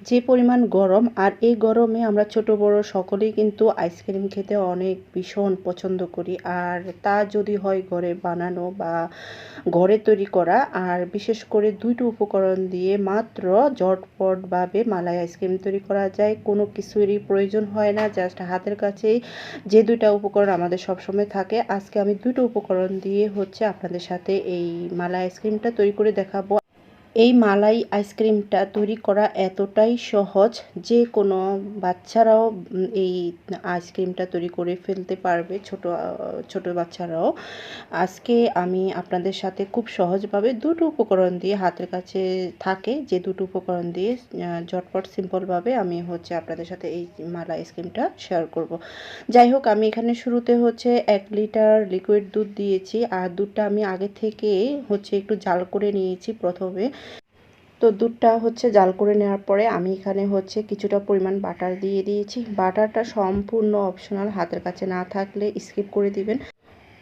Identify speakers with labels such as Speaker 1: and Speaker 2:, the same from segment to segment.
Speaker 1: যে পরিমাণ গরম, আর এই গরমে আমরা ছোট, বড় সকলেই কিন্তু আইসক্রিম খেতে অনেক ভীষণ পছন্দ করি। আর তা যদি হয় ঘরে বানানো বা ঘরে তৈরি করা, আর বিশেষ করে দুইটি উপকরণ দিয়ে মাত্র ঝটপটভাবে মালাই আইসক্রিম তৈরি করা যায়, কোনো কিছুরই প্রয়োজন হয় না, জাস্ট হাতের কাছেই যে দুইটা উপকরণ আমাদের সবসময় থাকে। আজকে আমি দুটো উপকরণ দিয়ে হচ্ছে আপনাদের সাথে এই মালাই আইসক্রিমটা তৈরি করে দেখাবো। এই মালাই আইসক্রিমটা তৈরি করা এতটাই সহজ যে কোনো বাচ্চারাও এই আইসক্রিমটা তৈরি করে ফেলতে পারবে, ছোট ছোট বাচ্চারাও। আজকে আমি আপনাদের সাথে খুব সহজভাবে দুটো উপকরণ দিয়ে হাতের কাছে থাকে, যে দুটো উপকরণ দিয়ে ঝটপট, সিম্পলভাবে আমি হচ্ছে আপনাদের সাথে এই মালাই আইসক্রিমটা শেয়ার করব। যাই হোক, আমি এখানে শুরুতে হচ্ছে এক লিটার লিকুইড দুধ দিয়েছি, আর দুধটা আমি আগে থেকে হচ্ছে একটু জাল করে নিয়েছি প্রথমে। তো দুধটা হচ্ছে জাল করে নেওয়ার পরে আমি এখানে হচ্ছে কিছুটা পরিমাণ বাটার দিয়ে দিয়েছি। বাটারটা সম্পূর্ণ অপশনাল হাতের কাছে না থাকলে স্কিপ করে দিবেন।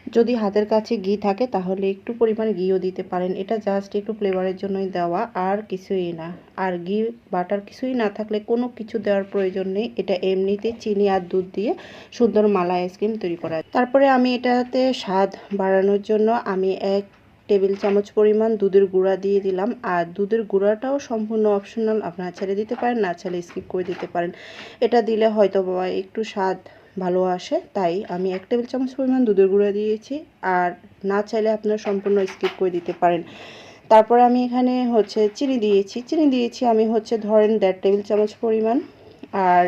Speaker 1: যদি হাতের কাছে ঘি থাকে তাহলে একটু পরিমাণ ঘিও দিতে পারেন। এটা জাস্ট একটু ফ্লেভারের জন্যই দেওয়া, আর কিছুই না। আর ঘি, বাটার কিছুই না থাকলে কোনো কিছু দেওয়ার প্রয়োজন নেই। এটা এমনিতে চিনি আর দুধ দিয়ে সুন্দর মালা আইসক্রিম তৈরি করা। তারপরে আমি এটাতে স্বাদ বাড়ানোর জন্য আমি এক টেবিল চামচ পরিমাণ দুধের গুঁড়া দিয়ে দিলাম। আর দুধের গুঁড়াটাও সম্পূর্ণ অপশনাল আপনারা ছেড়ে দিতে পারেন, না ছেড়ে স্কিপ করে দিতে পারেন। এটা দিলে হয়তো বা একটু স্বাদ ভালো আসে, তাই আমি এক টেবিল চামচ পরিমাণ দুধের গুঁড়া দিয়েছি। আর না চাইলে আপনারা সম্পূর্ণ স্কিপ করে দিতে পারেন। তারপর আমি এখানে হচ্ছে চিনি দিয়েছি। চিনি দিয়েছি আমি হচ্ছে ধরেন দেড় টেবিল চামচ পরিমাণ। আর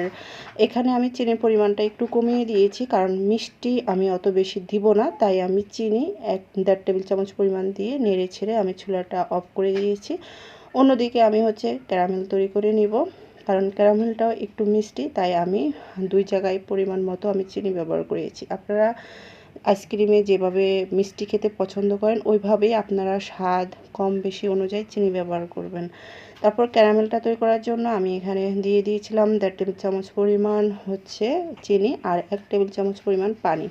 Speaker 1: এখানে আমি চিনির পরিমাণটা একটু কমিয়ে দিয়েছি, কারণ মিষ্টি আমি অত বেশি দিব না, তাই আমি চিনি এক, দেড় টেবিল চামচ পরিমাণ দিয়ে নেড়ে ছেড়ে আমি চুলাটা অফ করে দিয়েছি। অন্যদিকে আমি হচ্ছে ক্যারামেল তৈরি করে নিব, কারণ ক্যারামেলটাও একটু মিষ্টি, তাই আমি দুই জায়গায় পরিমাণ মতো আমি চিনি ব্যবহার করেছি। আপনারা আইসক্রিমে যেভাবে মিষ্টি খেতে পছন্দ করেন, ওইভাবেই আপনারা স্বাদ কম বেশি অনুযায়ী চিনি ব্যবহার করবেন। তারপর ক্যারামেলটা তৈরি করার জন্য আমি এখানে দিয়ে দিয়েছিলাম দেড় টেবিল চামচ পরিমাণ হচ্ছে চিনি আর এক টেবিল চামচ পরিমাণ পানি।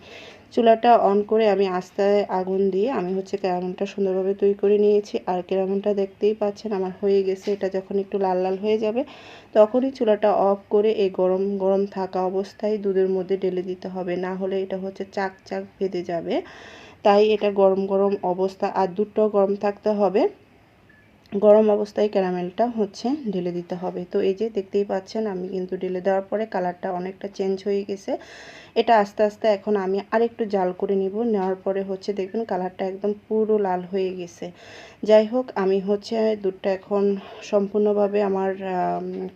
Speaker 1: চুলাটা অন করে আমি আস্তে আগুন দিয়ে আমি হচ্ছে ক্যারামেলটা সুন্দরভাবে তৈরি করে নিয়েছি। আর ক্যারামেলটা দেখতেই পাচ্ছেন আমার হয়ে গেছে, এটা যখন একটু লাল লাল হয়ে যাবে তখনই চুলাটা অফ করে এই গরম গরম থাকা অবস্থায় দুধের মধ্যে ঢেলে দিতে হবে। না হলে এটা হচ্ছে চাক চাক বেঁধে যাবে। তাই এটা গরম গরম অবস্থা আর দুধটাও গরম থাকতে হবে। গরম অবস্থায় ক্যারামেলটা হচ্ছে ঢেলে দিতে হবে। তো এই যে দেখতেই পাচ্ছেন, আমি কিন্তু ঢেলে দেওয়ার পরে কালারটা অনেকটা চেঞ্জ হয়ে গেছে। এটা আস্তে আস্তে এখন আমি আরেকটু জাল করে নিব। নেওয়ার পরে হচ্ছে দেখবেন কালারটা একদম পুরো লাল হয়ে গেছে। যাই হোক, আমি হচ্ছে দুধটা এখন সম্পূর্ণভাবে আমার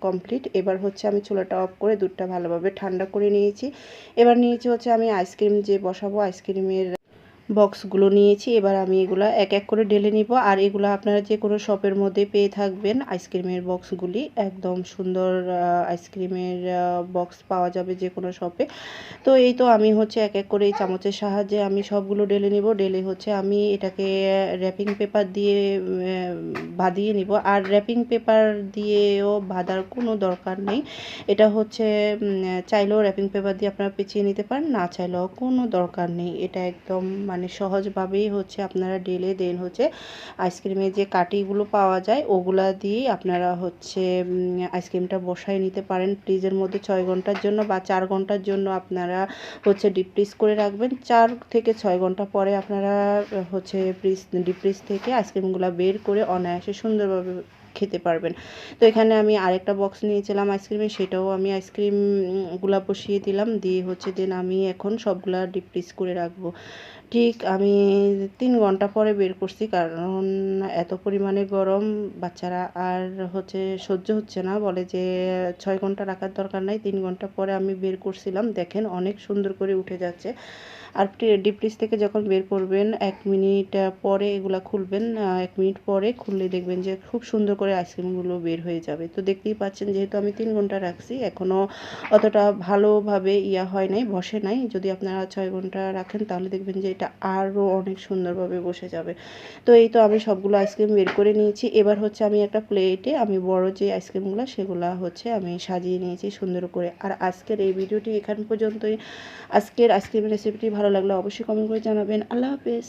Speaker 1: কমপ্লিট এবার হচ্ছে আমি চুলাটা অফ করে দুধটা ভালোভাবে ঠান্ডা করে নিয়েছি। এবার নিয়েছি হচ্ছে আমি আইসক্রিম যে বসাবো আইসক্রিমের বক্সগুলো নিয়েছি, এবার আমি এগুলো এক এক করে ঢেলে নিব। আর এগুলো আপনারা যে কোনো শপের মধ্যে পেয়ে থাকবেন আইসক্রিমের বক্সগুলি। একদম সুন্দর আইসক্রিমের বক্স পাওয়া যাবে যে কোনো শপে। তো এই তো আমি হচ্ছে এক এক করে এই চামচের সাহায্যে আমি সবগুলো ঢেলে নিব। ঢেলে হচ্ছে আমি এটাকে র্যাপিং পেপার দিয়ে বাঁধিয়ে নিব। আর র্যাপিং পেপার দিয়েও বাঁধার কোনো দরকার নেই। এটা হচ্ছে চাইলেও র্যাপিং পেপার দিয়ে আপনারা পেঁচিয়ে নিতে পারেন, না চাইলেও কোনো দরকার নেই। এটা একদম মানে সহজভাবেই হচ্ছে আপনারা ডেলে দেন হচ্ছে আইসক্রিমের যে কাটিগুলো পাওয়া যায়, ওগুলা দিয়েই আপনারা হচ্ছে আইসক্রিমটা বসায় নিতে পারেন। ফ্রিজের মধ্যে ছয় ঘণ্টার জন্য বা চার ঘণ্টার জন্য আপনারা হচ্ছে ডিপ ফ্রিজ করে রাখবেন। চার থেকে ছয় ঘণ্টা পরে আপনারা হচ্ছে ফ্রিজ, ডিপ ফ্রিজ থেকে আইসক্রিমগুলো বের করে অনায়াসে সুন্দরভাবে খেতে পারবেন। তো এখানে আমি আরেকটা বক্স নিয়েছিলাম আইসক্রিমের সেটাও আমি আইসক্রিমগুলা বসিয়ে দিলাম। দিয়ে হচ্ছে দেন আমি এখন সবগুলা ডিপ করে রাখব। ঠিক আমি তিন ঘণ্টা পরে বের করছি, কারণ এত পরিমাণে গরম, বাচ্চারা আর হচ্ছে সহ্য হচ্ছে না। বলে যে ছয় ঘণ্টা রাখার দরকার নাই, তিন ঘণ্টা পরে আমি বের করছিলাম। দেখেন অনেক সুন্দর করে উঠে যাচ্ছে। আর ডিপ ফ্রিজ থেকে যখন বের করবেন, এক মিনিট পরে এগুলো খুলবেন এক মিনিট পরে খুললে দেখবেন যে খুব সুন্দর করে আইসক্রিমগুলো বের হয়ে যাবে। তো দেখতেই পাচ্ছেন যেহেতু আমি তিন ঘণ্টা রাখছি এখনও অতটা ভালোভাবে ইয়া হয় নাই, বসে নাই। যদি আপনারা ছয় ঘণ্টা রাখেন, তাহলে দেখবেন যে এটা আরও অনেক সুন্দরভাবে বসে যাবে। তো এই তো আমি সবগুলো আইসক্রিম বের করে নিয়েছি। এবার হচ্ছে আমি একটা প্লেটে আমি বড় যে আইসক্রিমগুলো, সেগুলো হচ্ছে আমি সাজিয়ে নিয়েছি সুন্দর করে। আর আজকের এই ভিডিওটি এখান পর্যন্তই। আজকের আইসক্রিমের রেসিপিটি ভালো লাগলে অবশ্যই কমেন্ট করে জানাবেন। আল্লাহ হাফেজ।